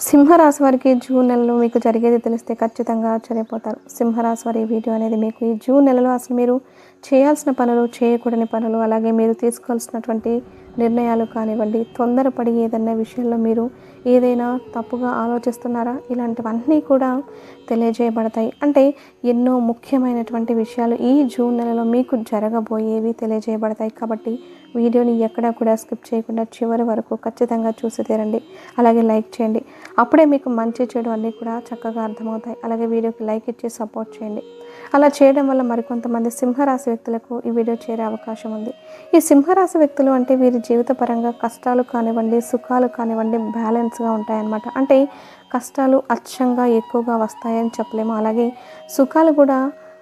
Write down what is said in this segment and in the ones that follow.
సింహరాశి వారికి జూన్ నెలలో మీకు జరిగేది తెలిస్తే ఖచ్చితంగా ఆశ్చర్యపోతారు. సింహరాశి వారి వీడియో అనేది మీకు ఈ జూన్ నెలలో అసలు మీరు చేయాల్సిన పనులు చేయకూడని పనులు అలాగే మీరు తీసుకోవాల్సినటువంటి నిర్ణయాలు కానివ్వండి తొందరపడి ఏదైనా విషయంలో మీరు ఏదైనా తప్పుగా ఆలోచిస్తున్నారా? ఇలాంటివన్నీ కూడా తెలియజేయబడతాయి. అంటే ఎన్నో ముఖ్యమైనటువంటి విషయాలు ఈ జూన్ నెలలో మీకు జరగబోయేవి తెలియజేయబడతాయి. కాబట్టి వీడియోని ఎక్కడా కూడా స్కిప్ చేయకుండా చివరి వరకు ఖచ్చితంగా చూసి తీరండి. అలాగే లైక్ చేయండి. అప్పుడే మీకు మంచి చెడు అన్నీ కూడా చక్కగా అర్థమవుతాయి. అలాగే వీడియోకి లైక్ ఇచ్చి సపోర్ట్ చేయండి. అలా చేయడం వల్ల మరికొంతమంది సింహరాశి వ్యక్తులకు ఈ వీడియో చేరే అవకాశం ఉంది. ఈ సింహరాశి వ్యక్తులు అంటే వీరి జీవిత పరంగా కష్టాలు కానివ్వండి సుఖాలు కానివ్వండి బ్యాలెన్స్గా ఉంటాయన్నమాట. అంటే కష్టాలు అచ్చంగా ఎక్కువగా వస్తాయని చెప్పలేము. అలాగే సుఖాలు కూడా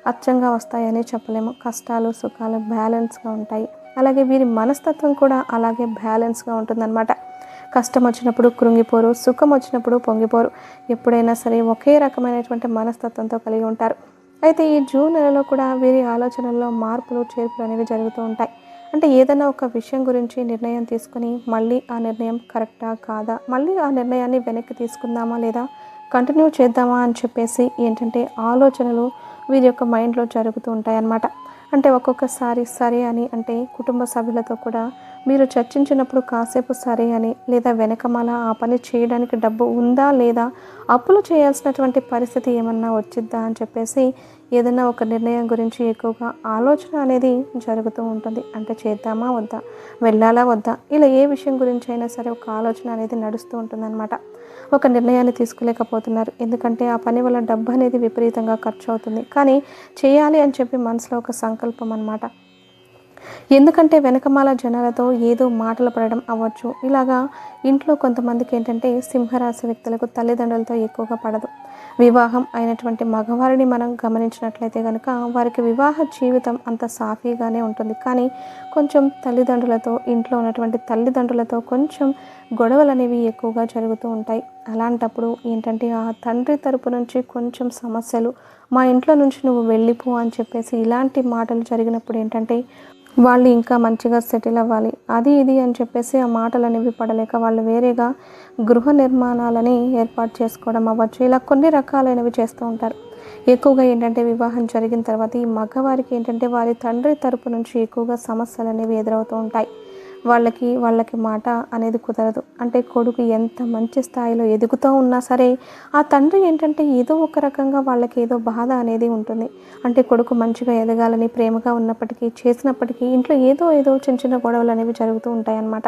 అచ్చంగా వస్తాయని చెప్పలేము. కష్టాలు సుఖాలు బ్యాలెన్స్గా ఉంటాయి. అలాగే వీరి మనస్తత్వం కూడా అలాగే బ్యాలెన్స్గా ఉంటుందన్నమాట. కష్టం వచ్చినప్పుడు కృంగిపోరు సుఖం వచ్చినప్పుడు పొంగిపోరు. ఎప్పుడైనా సరే ఒకే రకమైనటువంటి మనస్తత్వంతో కలిగి ఉంటారు. అయితే ఈ జూన్ నెలలో కూడా వీరి ఆలోచనల్లో మార్పులు చేర్పులు అనేవి జరుగుతూ ఉంటాయి. అంటే ఏదైనా ఒక విషయం గురించి నిర్ణయం తీసుకుని మళ్ళీ ఆ నిర్ణయం కరెక్టా కాదా? మళ్ళీ ఆ నిర్ణయాన్ని వెనక్కి తీసుకుందామా లేదా? కంటిన్యూ చేద్దామా అని చెప్పేసి ఏంటంటే ఆలోచనలు వీరి యొక్క మైండ్లో జరుగుతూ ఉంటాయి అన్నమాట అంటే ఒక్కొక్కసారి సరే అని అంటే కుటుంబ సభ్యులతో కూడా మీరు చర్చించినప్పుడు కాసేపు సరే అని లేదా వెనకమాల ఆ పని చేయడానికి డబ్బు ఉందా లేదా అప్పులు చేయాల్సినటువంటి పరిస్థితి ఏమన్నా వచ్చిద్దా అని చెప్పేసి ఏదైనా ఒక నిర్ణయం గురించి ఎక్కువగా ఆలోచన అనేది జరుగుతూ ఉంటుంది. అంటే చేద్దామా వద్దా? వెళ్ళాలా వద్దా? ఇలా ఏ విషయం గురించి అయినా సరే ఒక ఆలోచన అనేది నడుస్తూ ఉంటుందన్నమాట. ఒక నిర్ణయాన్ని తీసుకోలేకపోతున్నారు. ఎందుకంటే ఆ పని వల్ల డబ్బు అనేది విపరీతంగా ఖర్చు అవుతుంది. కానీ చేయాలి అని చెప్పి మనసులో ఒక సంకల్పం అన్నమాట. ఎందుకంటే వెనకమాల జనాలతో ఏదో మాటలు పడడం అవ్వచ్చు. ఇలాగా ఇంట్లో కొంతమందికి ఏంటంటే సింహరాశి వ్యక్తులకు తల్లిదండ్రులతో ఎక్కువగా పడదు. వివాహం అయినటువంటి మగవారిని మనం గమనించినట్లయితే కనుక వారికి వివాహ జీవితం అంత సాఫీగానే ఉంటుంది. కానీ కొంచెం తల్లిదండ్రులతో ఇంట్లో ఉన్నటువంటి తల్లిదండ్రులతో కొంచెం గొడవలు అనేవి ఎక్కువగా జరుగుతూ ఉంటాయి. అలాంటప్పుడు ఏంటంటే ఆ తండ్రి తరపు నుంచి కొంచెం సమస్యలు మా ఇంట్లో నుంచి నువ్వు వెళ్ళిపో అని చెప్పేసి ఇలాంటి మాటలు జరిగినప్పుడు ఏంటంటే వాళ్ళు ఇంకా మంచిగా సెటిల్ అవ్వాలి. అది ఇది అని చెప్పేసి ఆ మాటలు అనేవి పడలేక వాళ్ళు వేరేగా గృహ నిర్మాణాలని ఏర్పాటు చేసుకోవడం అవ్వచ్చు. ఇలా కొన్ని రకాలైనవి చేస్తూ ఉంటారు. ఎక్కువగా ఏంటంటే వివాహం జరిగిన తర్వాత ఈ మగవారికి ఏంటంటే వారి తండ్రి తరపు నుంచి ఎక్కువగా సమస్యలు అనేవి ఎదురవుతూ ఉంటాయి. వాళ్ళకి వాళ్ళకి మాట అనేది కుదరదు. అంటే కొడుకు ఎంత మంచి స్థాయిలో ఎదుగుతూ ఉన్నా సరే ఆ తండ్రి ఏంటంటే ఏదో ఒక రకంగా వాళ్ళకి ఏదో బాధ అనేది ఉంటుంది. అంటే కొడుకు మంచిగా ఎదగాలని ప్రేమగా ఉన్నప్పటికీ చేసినప్పటికీ ఇంట్లో ఏదో ఏదో చిన్న చిన్న గొడవలు అనేవి జరుగుతూ ఉంటాయన్నమాట.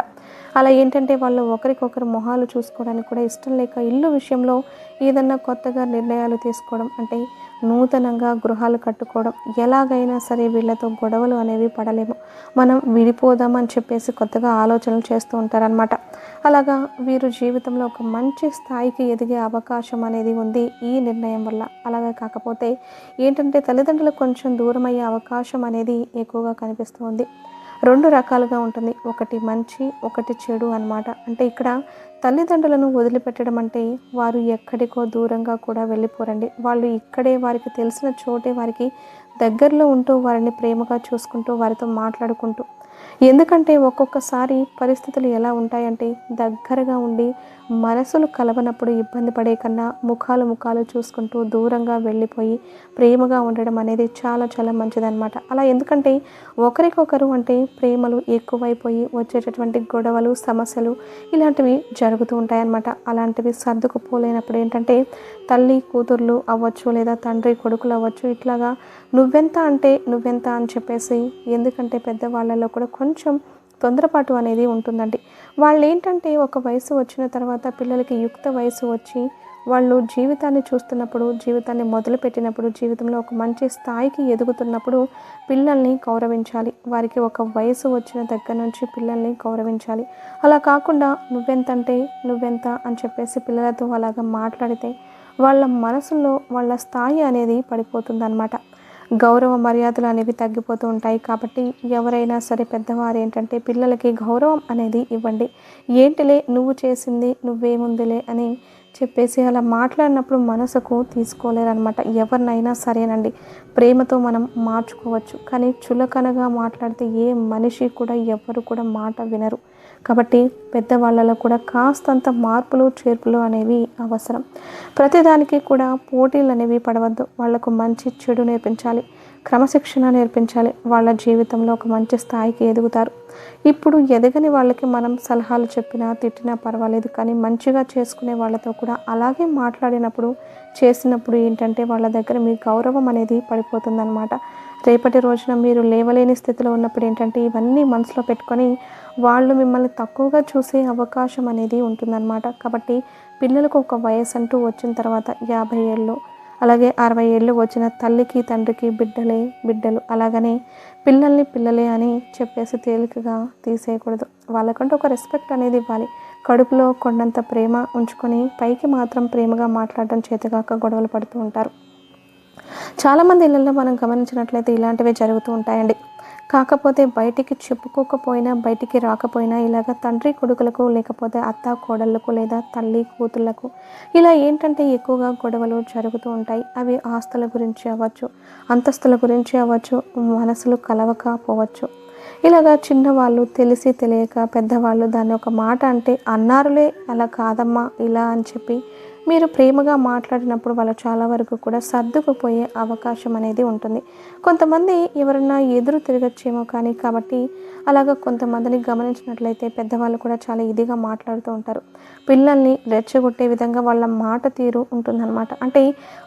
అలా ఏంటంటే వాళ్ళు ఒకరికొకరు మొహాలు చూసుకోవడానికి కూడా ఇష్టం లేక ఇల్లు విషయంలో ఏదన్నా కొత్తగా నిర్ణయాలు తీసుకోవడం అంటే నూతనంగా గృహాలు కట్టుకోవడం ఎలాగైనా సరే వీళ్ళతో గొడవలు అనేవి పడలేము. మనం విడిపోదామని చెప్పేసి కొత్తగా ఆలోచనలు చేస్తూ ఉంటారనమాట అలాగా వీరు జీవితంలో ఒక మంచి స్థాయికి ఎదిగే అవకాశం అనేది ఉంది ఈ నిర్ణయం వల్ల. అలాగే కాకపోతే ఏంటంటే తల్లిదండ్రులకు కొంచెం దూరం అయ్యే అవకాశం అనేది ఎక్కువగా కనిపిస్తుంది రెండు రకాలుగా ఉంటుంది. ఒకటి మంచి ఒకటి చెడు అన్నమాట. అంటే ఇక్కడ తల్లిదండ్రులను వదిలిపెట్టడం అంటే వారు ఎక్కడికో దూరంగా కూడా వెళ్ళిపోరండి. వాళ్ళు ఇక్కడే వారికి తెలిసిన చోటే వారికి దగ్గరలో ఉంటూ వారిని ప్రేమగా చూసుకుంటూ వారితో మాట్లాడుకుంటూ. ఎందుకంటే ఒక్కొక్కసారి పరిస్థితులు ఎలా ఉంటాయంటే దగ్గరగా ఉండి మనసులు కలవనప్పుడు ఇబ్బంది పడే కన్నా ముఖాలు ముఖాలు చూసుకుంటూ దూరంగా వెళ్ళిపోయి ప్రేమగా ఉండడం అనేది చాలా చాలా మంచిదన్నమాట. అలా ఎందుకంటే ఒకరికొకరు అంటే ప్రేమలు ఎక్కువైపోయి వచ్చేటటువంటి గొడవలు సమస్యలు ఇలాంటివి జరుగుతూ ఉంటాయన్నమాట. అలాంటివి సర్దుకుపోలేనప్పుడు ఏంటంటే తల్లి కూతుర్లు అవ్వచ్చు లేదా తండ్రి కొడుకులు అవ్వచ్చు ఇట్లాగా నువ్వెంత అంటే నువ్వెంత అని చెప్పేసి ఎందుకంటే పెద్దవాళ్ళలో కూడా కొంచెం తొందరపాటు అనేది ఉంటుందండి. వాళ్ళు ఏంటంటే ఒక వయసు వచ్చిన తర్వాత పిల్లలకి యుక్త వయసు వచ్చి వాళ్ళు జీవితాన్ని చూస్తున్నప్పుడు జీవితాన్ని మొదలుపెట్టినప్పుడు జీవితంలో ఒక మంచి స్థాయికి ఎదుగుతున్నప్పుడు పిల్లల్ని గౌరవించాలి. వారికి ఒక వయసు వచ్చిన దగ్గర నుంచి పిల్లల్ని గౌరవించాలి. అలా కాకుండా నువ్వెంతంటే నువ్వెంత అని చెప్పేసి పిల్లలతో అలాగా మాట్లాడితే వాళ్ళ మనసులో వాళ్ళ స్థాయి అనేది పడిపోతుందన్నమాట. గౌరవ మర్యాదలు అనేవి తగ్గిపోతూ ఉంటాయి కాబట్టి ఎవరైనా సరే పెద్దవారు ఏంటంటే పిల్లలకి గౌరవం అనేది ఇవ్వండి. ఏంటిలే నువ్వు చేసింది నువ్వేముందిలే అని చెప్పేసి అలా మాట్లాడినప్పుడు మనసుకు తీసుకోలేరనమాట ఎవరినైనా సరేనండి. ప్రేమతో మనం మార్చుకోవచ్చు. కానీ చులకనగా మాట్లాడితే ఏ మనిషి కూడా ఎవరు కూడా మాట వినరు. కాబట్టి పెద్దవాళ్ళలో కూడా కాస్తంత మార్పులు చేర్పులు అనేవి అవసరం. ప్రతిదానికి కూడా పోటీలు అనేవి పడవద్దు. వాళ్ళకు మంచి చెడు నేర్పించాలి. క్రమశిక్షణ నేర్పించాలి. వాళ్ళ జీవితంలో ఒక మంచి స్థాయికి ఎదుగుతారు. ఇప్పుడు ఎదగని వాళ్ళకి మనం సలహాలు చెప్పినా తిట్టినా పర్వాలేదు. కానీ మంచిగా చేసుకునే వాళ్ళతో కూడా అలాగే మాట్లాడినప్పుడు చేసినప్పుడు ఏంటంటే వాళ్ళ దగ్గర మీ గౌరవం అనేది పడిపోతుందన్నమాట. రేపటి రోజున మీరు లేవలేని స్థితిలో ఉన్నప్పుడు ఏంటంటే ఇవన్నీ మనసులో పెట్టుకొని వాళ్ళు మిమ్మల్ని తక్కువగా చూసే అవకాశం అనేది ఉంటుందన్నమాట. కాబట్టి పిల్లలకు ఒక వయసు అంటూ వచ్చిన తర్వాత యాభై ఏళ్ళు అలాగే అరవై ఏళ్ళు వచ్చిన తల్లికి తండ్రికి బిడ్డలే బిడ్డలు. అలాగనే పిల్లల్ని పిల్లలే అని చెప్పేసి తేలికగా తీసేయకూడదు. వాళ్ళకంటూ ఒక రెస్పెక్ట్ అనేది ఇవ్వాలి. కడుపులో కొండంత ప్రేమ ఉంచుకొని పైకి మాత్రం ప్రేమగా మాట్లాడడం చేతగాక గొడవలు పడుతూ ఉంటారు. చాలామంది ఇళ్ళల్లో మనం గమనించినట్లయితే ఇలాంటివే జరుగుతూ ఉంటాయండి. కాకపోతే బయటికి చెప్పుకోకపోయినా బయటికి రాకపోయినా ఇలాగ తండ్రి కొడుకులకు లేకపోతే అత్త కోడళ్ళకు లేదా తల్లి కూతుళ్ళకు ఇలా ఏంటంటే ఎక్కువగా గొడవలు జరుగుతూ ఉంటాయి. అవి ఆస్తుల గురించి అవ్వచ్చు అంతస్తుల గురించి అవ్వచ్చు మనసులు కలవకపోవచ్చు. ఇలాగా చిన్నవాళ్ళు తెలిసి తెలియక పెద్దవాళ్ళు దాన్ని ఒక మాట అంటే అన్నారులే అలా కాదమ్మా ఇలా అని చెప్పి మీరు ప్రేమగా మాట్లాడినప్పుడు వాళ్ళు చాలా వరకు కూడా సర్దుకుపోయే అవకాశం అనేది ఉంటుంది. కొంతమంది ఎవరన్నా ఎదురు తిరగచ్చేమో కానీ కాబట్టి అలాగ కొంతమందిని గమనించినట్లయితే పెద్దవాళ్ళు కూడా చాలా ఇదిగా మాట్లాడుతూ ఉంటారు. పిల్లల్ని రెచ్చగొట్టే విధంగా వాళ్ళ మాట తీరు ఉంటుందన్నమాట. అంటే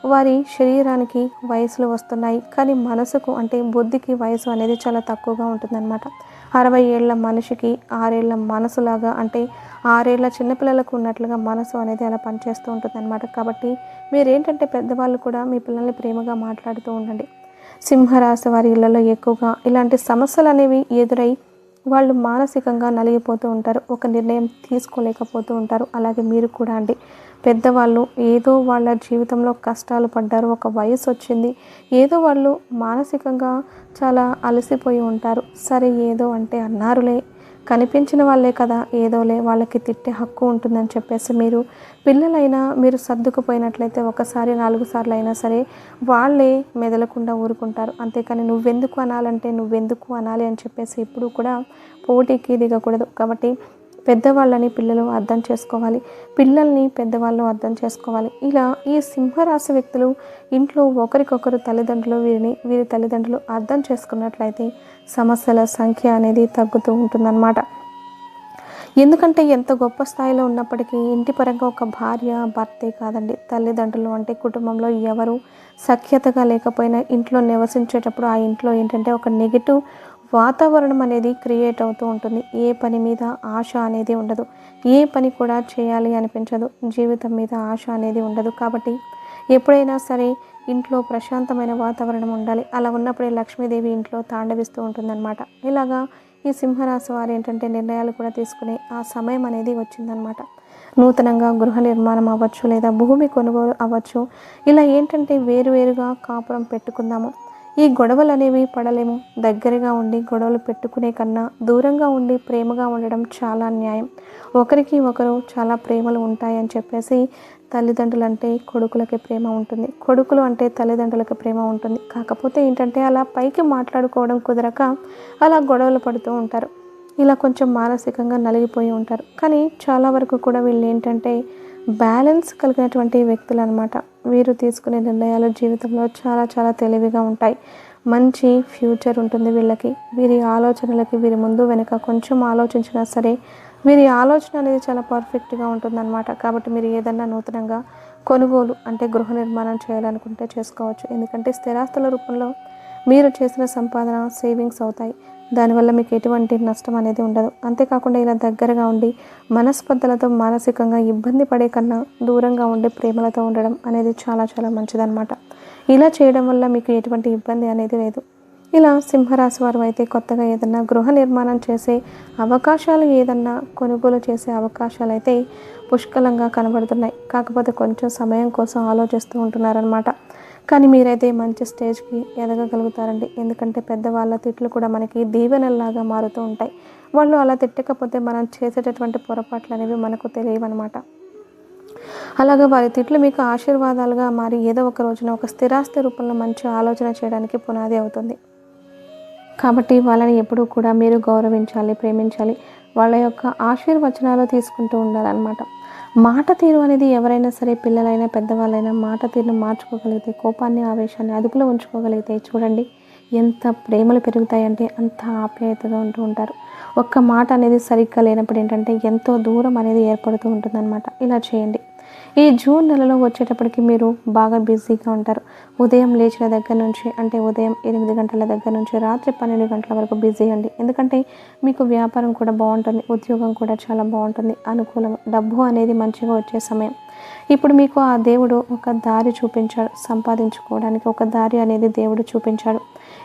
వారి శరీరానికి వయసులు వస్తున్నాయి కానీ మనసుకు అంటే బుద్ధికి వయసు అనేది చాలా తక్కువగా ఉంటుందన్నమాట. అరవై ఏళ్ళ మనిషికి ఆరేళ్ళ మనసులాగా అంటే ఆరేళ్ళ చిన్నపిల్లలకు ఉన్నట్లుగా మనసు అనేది అలా పనిచేస్తూ ఉంటుంది అనమాట కాబట్టి మీరేంటంటే పెద్దవాళ్ళు కూడా మీ పిల్లల్ని ప్రేమగా మాట్లాడుతూ ఉండండి. సింహరాశి వారి ఇళ్ళలో ఎక్కువగా ఇలాంటి సమస్యలు అనేవి ఎదురై వాళ్ళు మానసికంగా నలిగిపోతూ ఉంటారు. ఒక నిర్ణయం తీసుకోలేకపోతూ ఉంటారు. అలాగే మీరు కూడా అండి. పెద్దవాళ్ళు ఏదో వాళ్ళ జీవితంలో కష్టాలు పడ్డారు ఒక వయసు వచ్చింది. ఏదో వాళ్ళు మానసికంగా చాలా అలసిపోయి ఉంటారు. సరే ఏదో అంటే అన్నారులే. కనిపించిన వాళ్ళే కదా ఏదోలే వాళ్ళకి తిట్టే హక్కు ఉంటుందని చెప్పేసి మీరు పిల్లలైనా మీరు సర్దుకుపోయినట్లయితే ఒకసారి నాలుగు సార్లు అయినా సరే వాళ్ళే మెదలకుండా ఊరుకుంటారు. అంతేకాని నువ్వెందుకు అనాలంటే నువ్వెందుకు అనాలి అని చెప్పేసి ఇప్పుడు కూడా పోటీకి దిగకూడదు. కాబట్టి పెద్దవాళ్ళని పిల్లలు అర్థం చేసుకోవాలి. పిల్లల్ని పెద్దవాళ్ళు అర్థం చేసుకోవాలి. ఇలా ఈ సింహరాశి వ్యక్తులు ఇంట్లో ఒకరికొకరు తల్లిదండ్రులు వీరిని వీరి తల్లిదండ్రులు అర్థం చేసుకున్నట్లయితే సమస్యల సంఖ్య అనేది తగ్గుతూ ఉంటుందన్నమాట. ఎందుకంటే ఎంత గొప్ప స్థాయిలో ఉన్నప్పటికీ ఇంటి పరంగా ఒక భార్య భర్తే కాదండి. తల్లిదండ్రులు అంటే కుటుంబంలో ఎవరు సఖ్యతగా లేకపోయినా ఇంట్లో నివసించేటప్పుడు ఆ ఇంట్లో ఏంటంటే ఒక నెగిటివ్ వాతావరణం అనేది క్రియేట్ అవుతూ ఉంటుంది. ఏ పని మీద ఆశ అనేది ఉండదు. ఏ పని కూడా చేయాలి అనిపించదు. జీవితం మీద ఆశ అనేది ఉండదు. కాబట్టి ఎప్పుడైనా సరే ఇంట్లో ప్రశాంతమైన వాతావరణం ఉండాలి. అలా ఉన్నప్పుడే లక్ష్మీదేవి ఇంట్లో తాండవిస్తూ ఉంటుందన్నమాట. ఇలాగా ఈ సింహరాశి వారు ఏంటంటే నిర్ణయాలు కూడా తీసుకునే ఆ సమయం అనేది వచ్చిందనమాట నూతనంగా గృహ నిర్మాణం అవ్వచ్చు లేదా భూమి కొనుగోలు అవ్వచ్చు. ఇలా ఏంటంటే వేరువేరుగా కాపురం పెట్టుకుందాము. ఈ గొడవలు అనేవి పడలేము. దగ్గరగా ఉండి గొడవలు పెట్టుకునే కన్నా దూరంగా ఉండి ప్రేమగా ఉండడం చాలా న్యాయం. ఒకరికి ఒకరు చాలా ప్రేమలు ఉంటాయని చెప్పేసి తల్లిదండ్రులు అంటే కొడుకులకి ప్రేమ ఉంటుంది. కొడుకులు అంటే తల్లిదండ్రులకి ప్రేమ ఉంటుంది. కాకపోతే ఏంటంటే అలా పైకి మాట్లాడుకోవడం కుదరక అలా గొడవలు పడుతూ ఉంటారు. ఇలా కొంచెం మానసికంగా నలిగిపోయి ఉంటారు. కానీ చాలా వరకు కూడా వీళ్ళు ఏంటంటే బ్యాలెన్స్ కలిగినటువంటి వ్యక్తులు అనమాట వీరు తీసుకునే నిర్ణయాలు జీవితంలో చాలా చాలా తెలివిగా ఉంటాయి. మంచి ఫ్యూచర్ ఉంటుంది వీళ్ళకి. వీరి ఆలోచనలకి వీరి ముందు వెనుక కొంచెం ఆలోచించినా సరే వీరి ఆలోచన అనేది చాలా పర్ఫెక్ట్గా ఉంటుందన్నమాట. కాబట్టి మీరు ఏదన్నా నూతనంగా కొనుగోలు అంటే గృహ నిర్మాణం చేయాలనుకుంటే చేసుకోవచ్చు. ఎందుకంటే స్థిరాస్తుల రూపంలో మీరు చేసిన సంపాదన సేవింగ్స్ అవుతాయి. దానివల్ల మీకు ఎటువంటి నష్టం అనేది ఉండదు. అంతేకాకుండా ఇలా దగ్గరగా ఉండి మనస్పర్ధలతో మానసికంగా ఇబ్బంది పడే కన్నా దూరంగా ఉండే ప్రేమలతో ఉండడం అనేది చాలా చాలా మంచిదన్నమాట. ఇలా చేయడం వల్ల మీకు ఎటువంటి ఇబ్బంది అనేది లేదు. ఇలా సింహరాశి వారు అయితే కొత్తగా ఏదన్నా గృహ నిర్మాణం చేసే అవకాశాలు ఏదన్నా కొనుగోలు చేసే అవకాశాలు అయితే పుష్కలంగా కనబడుతున్నాయి. కాకపోతే కొంచెం సమయం కోసం ఆలోచిస్తూ ఉంటున్నారనమాట కానీ మీరైతే మంచి స్టేజ్కి ఎదగగలుగుతారండి. ఎందుకంటే పెద్దవాళ్ళ తిట్లు కూడా మనకి దీవెనల్లాగా మారుతూ ఉంటాయి. వాళ్ళు అలా తిట్టకపోతే మనం చేసేటటువంటి పొరపాట్లు అనేవి మనకు తెలియవన్నమాట. అలాగే వారి తిట్లు మీకు ఆశీర్వాదాలుగా మారి ఏదో ఒక రోజున ఒక స్థిరాస్తి రూపంలో మంచి ఆలోచన చేయడానికి పునాది అవుతుంది. కాబట్టి వాళ్ళని ఎప్పుడూ కూడా మీరు గౌరవించాలి ప్రేమించాలి. వాళ్ళ యొక్క ఆశీర్వచనాలు తీసుకుంటూ ఉండాలన్నమాట. మాట తీరు అనేది ఎవరైనా సరే పిల్లలైనా పెద్దవాళ్ళైనా మాట తీరును మార్చుకోగలిగితే కోపాన్ని ఆవేశాన్ని అదుపులో ఉంచుకోగలిగితే చూడండి ఎంత ప్రేమలు పెరుగుతాయంటే అంత ఆప్యాయతగా ఉంటూ ఉంటారు. ఒక్క మాట అనేది సరిగ్గా లేనప్పుడు ఏంటంటే ఎంతో దూరం అనేది ఏర్పడుతూ ఉంటుందన్నమాట. ఇలా చేయండి. ఈ జూన్ నెలలో వచ్చేటప్పటికి మీరు బాగా బిజీగా ఉంటారు. ఉదయం లేచిన దగ్గర నుంచి అంటే ఉదయం ఎనిమిది గంటల దగ్గర నుంచి రాత్రి పన్నెండు గంటల వరకు బిజీ అండి ఎందుకంటే మీకు వ్యాపారం కూడా బాగుంటుంది ఉద్యోగం కూడా చాలా బాగుంటుంది అనుకూలం డబ్బు అనేది మంచిగా వచ్చే సమయం. ఇప్పుడు మీకు ఆ దేవుడు ఒక దారి చూపించాడు సంపాదించుకోవడానికి ఒక దారి అనేది దేవుడు చూపించాడు.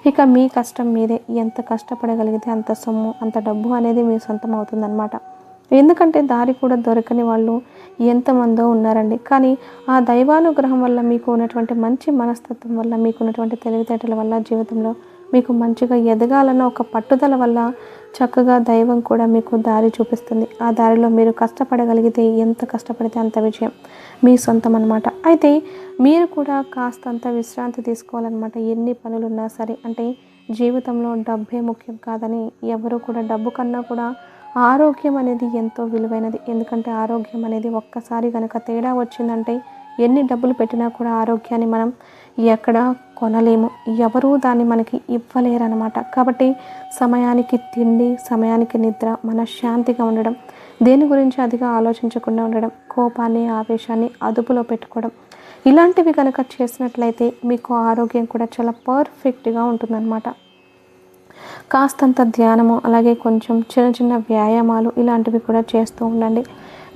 ఇక మీ కష్టం మీదే ఎంత కష్టపడగలిగితే అంత సొమ్ము అంత డబ్బు అనేది మీ సొంతం అవుతుందన్నమాట. ఎందుకంటే దారి కూడా దొరకని వాళ్ళు ఎంతమందో ఉన్నారండి. కానీ ఆ దైవానుగ్రహం వల్ల మీకు ఉన్నటువంటి మంచి మనస్తత్వం వల్ల మీకు ఉన్నటువంటి తెలివితేటల వల్ల జీవితంలో మీకు మంచిగా ఎదగాలన్న ఒక పట్టుదల వల్ల చక్కగా దైవం కూడా మీకు దారి చూపిస్తుంది. ఆ దారిలో మీరు కష్టపడగలిగితే ఎంత కష్టపడితే అంత విజయం మీ సొంతం అనమాట అయితే మీరు కూడా కాస్తంత విశ్రాంతి తీసుకోవాలన్నమాట. ఎన్ని పనులు ఉన్నా సరే అంటే జీవితంలో డబ్బే ముఖ్యం కాదని ఎవరు కూడా డబ్బు కన్నా కూడా ఆరోగ్యం అనేది ఎంతో విలువైనది. ఎందుకంటే ఆరోగ్యం అనేది ఒక్కసారి కనుక తేడా వచ్చిందంటే ఎన్ని డబ్బులు పెట్టినా కూడా ఆరోగ్యాన్ని మనం ఎక్కడ కొనలేము. ఎవరూ దాన్ని మనకి ఇవ్వలేరన్నమాట. కాబట్టి సమయానికి తిండి సమయానికి నిద్ర మనశ్శాంతిగా ఉండడం దేని గురించి అదిగా ఆలోచించకుండా ఉండడం కోపాన్ని ఆవేశాన్ని అదుపులో పెట్టుకోవడం ఇలాంటివి కనుక చేసినట్లయితే మీకు ఆరోగ్యం కూడా చాలా పర్ఫెక్ట్గా ఉంటుందన్నమాట. కాస్తంత ధ్యానము అలాగే కొంచెం చిన్న చిన్న వ్యాయామాలు ఇలాంటివి కూడా చేస్తూ ఉండండి.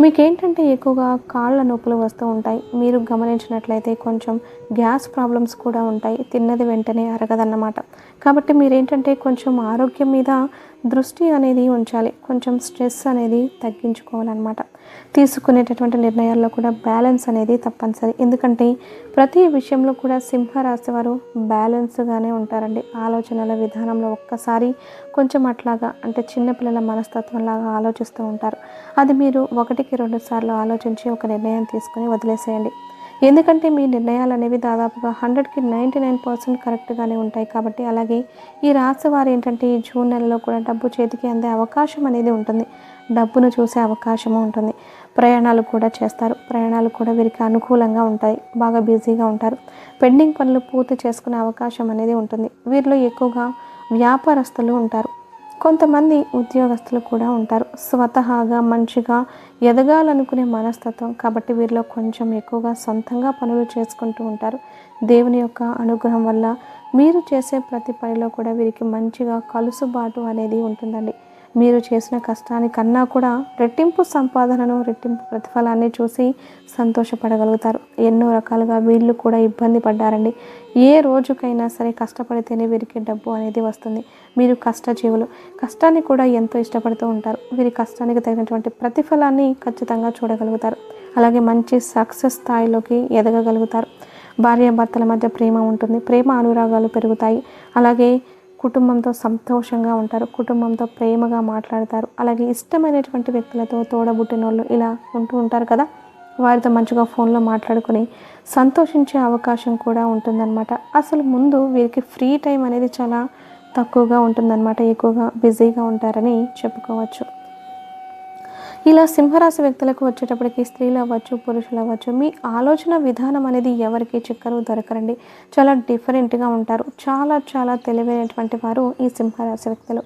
మీకేంటంటే ఎక్కువగా కాళ్ళ నొప్పులు వస్తూ ఉంటాయి. మీరు గమనించినట్లయితే కొంచెం గ్యాస్ ప్రాబ్లమ్స్ కూడా ఉంటాయి. తిన్నది వెంటనే అరగదన్నమాట. కాబట్టి మీరేంటంటే కొంచెం ఆరోగ్యం మీద దృష్టి అనేది ఉంచాలి. కొంచెం స్ట్రెస్ అనేది తగ్గించుకోవాలన్నమాట. తీసుకునేటటువంటి నిర్ణయాల్లో కూడా బ్యాలెన్స్ అనేది తప్పనిసరి. ఎందుకంటే ప్రతి విషయంలో కూడా సింహరాశి వారు బ్యాలెన్స్గానే ఉంటారండి. ఆలోచనల విధానంలో ఒక్కసారి కొంచెం అట్లాగా అంటే చిన్నపిల్లల మనస్తత్వంలాగా ఆలోచిస్తూ ఉంటారు. అది మీరు ఒకటికి రెండు సార్లు ఆలోచించి ఒక నిర్ణయం తీసుకుని వదిలేసేయండి. ఎందుకంటే మీ నిర్ణయాలు అనేవి దాదాపుగా హండ్రెడ్కి నైంటీ నైన్ పర్సెంట్ కరెక్ట్గానే ఉంటాయి కాబట్టి అలాగే ఈ రాశి వారు ఏంటంటే ఈ జూన్ నెలలో కూడా డబ్బు చేతికి అందే అవకాశం అనేది ఉంటుంది. డబ్బును చూసే అవకాశము ఉంటుంది. ప్రయాణాలు కూడా చేస్తారు. ప్రయాణాలు కూడా వీరికి అనుకూలంగా ఉంటాయి. బాగా బిజీగా ఉంటారు. పెండింగ్ పనులు పూర్తి చేసుకునే అవకాశం అనేది ఉంటుంది. వీరిలో ఎక్కువగా వ్యాపారస్తులు ఉంటారు. కొంతమంది ఉద్యోగస్తులు కూడా ఉంటారు. స్వతహాగా మంచిగా ఎదగాలనుకునే మనస్తత్వం. కాబట్టి వీరిలో కొంచెం ఎక్కువగా సొంతంగా పనులు చేసుకుంటూ ఉంటారు. దేవుని యొక్క అనుగ్రహం వల్ల మీరు చేసే ప్రతి పనిలో కూడా వీరికి మంచిగా కలుసుబాటు అనేది ఉంటుందండి. మీరు చేసిన కష్టానికన్నా కూడా రెట్టింపు సంపాదనను రెట్టింపు ప్రతిఫలాన్ని చూసి సంతోషపడగలుగుతారు. ఎన్నో రకాలుగా వీళ్ళు కూడా ఇబ్బంది పడ్డారండి. ఏ రోజుకైనా సరే కష్టపడితేనే వీరికి డబ్బు అనేది వస్తుంది. మీరు కష్టజీవులు. కష్టాన్ని కూడా ఎంతో ఇష్టపడుతూ ఉంటారు. వీరి కష్టానికి తగినటువంటి ప్రతిఫలాన్ని ఖచ్చితంగా చూడగలుగుతారు. అలాగే మంచి సక్సెస్ స్థాయిలోకి ఎదగగలుగుతారు. భార్యాభర్తల మధ్య ప్రేమ ఉంటుంది. ప్రేమ అనురాగాలు పెరుగుతాయి. అలాగే కుటుంబంతో సంతోషంగా ఉంటారు కుటుంబంతో ప్రేమగా మాట్లాడతారు. అలాగే ఇష్టమైనటువంటి వ్యక్తులతో తోడబుట్టిన వాళ్ళు ఇలా ఉంటూ ఉంటారు కదా. వారితో మంచిగా ఫోన్లో మాట్లాడుకుని సంతోషించే అవకాశం కూడా ఉంటుందన్నమాట. అసలు ముందు వీరికి ఫ్రీ టైం అనేది చాలా తక్కువగా ఉంటుందన్నమాట ఎక్కువగా బిజీగా ఉంటారని చెప్పుకోవచ్చు. ఇలా సింహరాశి వ్యక్తులకు వచ్చేటప్పటికి స్త్రీలు అవ్వచ్చు పురుషులు అవ్వచ్చు మీ ఆలోచన విధానం అనేది ఎవరికి చిక్కరు దొరకరండి. చాలా డిఫరెంట్గా ఉంటారు. చాలా చాలా తెలివైనటువంటి వారు ఈ సింహరాశి వ్యక్తులు.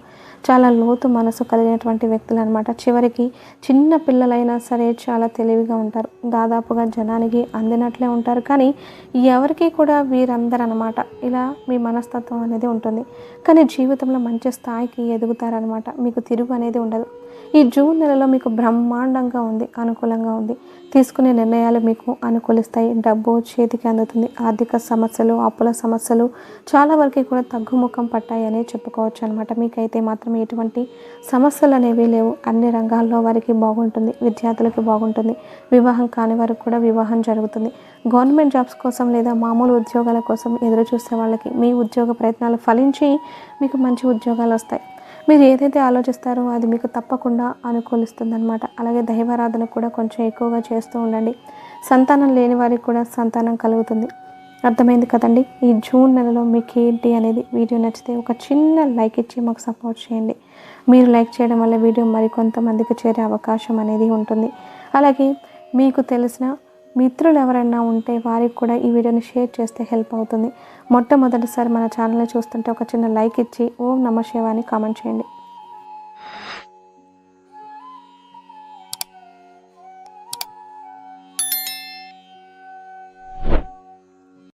చాలా లోతు మనసు కలిగినటువంటి వ్యక్తులు అనమాట చివరికి చిన్న పిల్లలైనా సరే చాలా తెలివిగా ఉంటారు. దాదాపుగా జనానికి అందినట్లే ఉంటారు. కానీ ఎవరికి కూడా వీరందరూ అనమాట ఇలా మీ మనస్తత్వం అనేది ఉంటుంది. కానీ జీవితంలో మంచి స్థాయికి ఎదుగుతారనమాట మీకు తిరుగు అనేది ఉండదు. ఈ జూన్ నెలలో మీకు బ్రహ్మాండంగా ఉంది అనుకూలంగా ఉంది. తీసుకునే నిర్ణయాలు మీకు అనుకూలిస్తాయి. డబ్బు చేతికి అందుతుంది. ఆర్థిక సమస్యలు అప్పుల సమస్యలు చాలా వరకు కూడా తగ్గుముఖం పట్టాయనే చెప్పుకోవచ్చు అనమాట మీకైతే మాత్రం ఎటువంటి సమస్యలు అనేవి లేవు. అన్ని రంగాల్లో వారికి బాగుంటుంది. విద్యార్థులకి బాగుంటుంది. వివాహం కాని వారికి కూడా వివాహం జరుగుతుంది. గవర్నమెంట్ జాబ్స్ కోసం లేదా మామూలు ఉద్యోగాల కోసం ఎదురు చూసే వాళ్ళకి మీ ఉద్యోగ ప్రయత్నాలు ఫలించి మీకు మంచి ఉద్యోగాలు వస్తాయి. మీరు ఏదైతే ఆలోచిస్తారో అది మీకు తప్పకుండా అనుకూలిస్తుంది అనమాట అలాగే దైవారాధన కూడా కొంచెం ఎక్కువగా చేస్తూ ఉండండి. సంతానం లేని వారికి కూడా సంతానం కలుగుతుంది. అర్థమైంది కదండి? ఈ జూన్ నెలలో మీకు ఏంటి అనేది వీడియో నచ్చితే ఒక చిన్న లైక్ ఇచ్చి మాకు సపోర్ట్ చేయండి. మీరు లైక్ చేయడం వల్ల వీడియో మరికొంతమందికి చేరే అవకాశం అనేది ఉంటుంది. అలాగే మీకు తెలిసిన మిత్రులు ఎవరైనా ఉంటే వారికి కూడా ఈ వీడియోని షేర్ చేస్తే హెల్ప్ అవుతుంది. మొట్టమొదటిసారి మన ఛానల్ని చూస్తుంటే ఒక చిన్న లైక్ ఇచ్చి ఓం నమ శివాని కామెంట్ చేయండి.